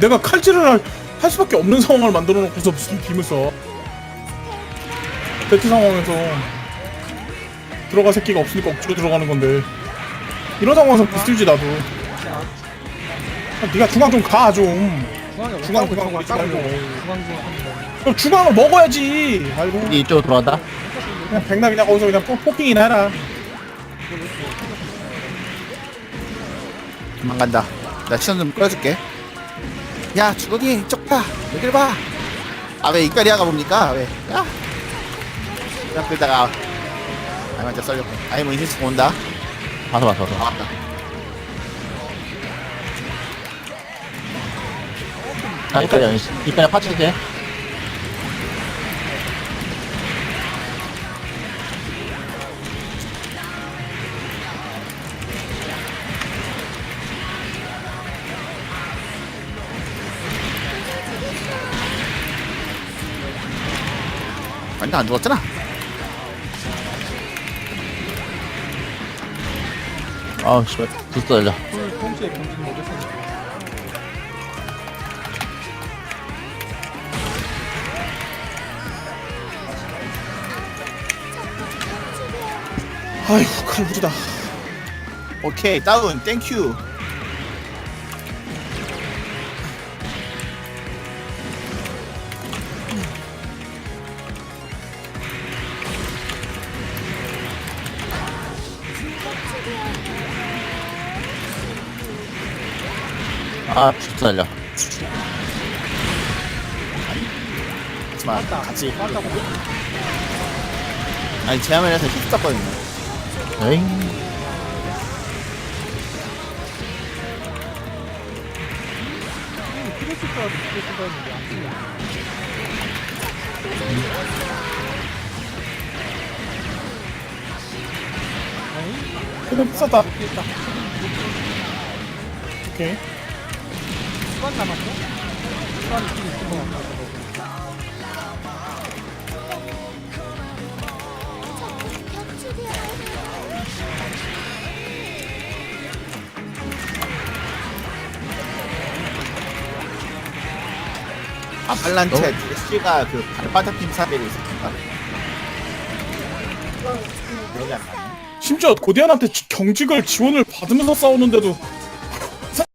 내가 칼질을 할, 할 수밖에 없는 상황을 만들어 놓고서 무슨 빔을 써 배트 상황에서 들어갈 새끼가 없으니까 억지로 들어가는 건데 이런 상황에서 나도 아, 네가 중앙 좀가좀 중앙, 중앙 중앙 중앙 있지 말고. 중앙 중앙 합니다. 그럼 중앙을 먹어야지 아이고 이 이쪽으로 돌아간다. 그냥 백나 그냥 거기서 그냥 포, 포킹이나 해라 그만 간다. 나 시선 좀 끌어줄게. 야, 주걱이 이쪽 봐. 여길 봐. 아, 왜 이까리아가 봅니까? 왜? 야. 그냥 끌다가. 아이, 먼저 썰렸고. 아이, 뭐, 인식 온다. 봐서 봐서 봐서. 나왔다. 자, 이까지 이까지 파치게. 완전 안 죽었잖아. 아우 씨발 부스 달려. 아이고 칼 후지다 오케이, 다운. 땡큐. 아 부스 달려. 하지마. 같이. 아니, 해서 힙 쌌거든요. 에잉. 비쌌다 됐다. 오케이 시간 남았어? 시간이 좀 있을 것 같아. 아, 발란체 DSG가 그 발바닥 팀 사벨이 있었던가? 심지어 고대한한테 지- 경직을 지원을 받으면서 싸우는데도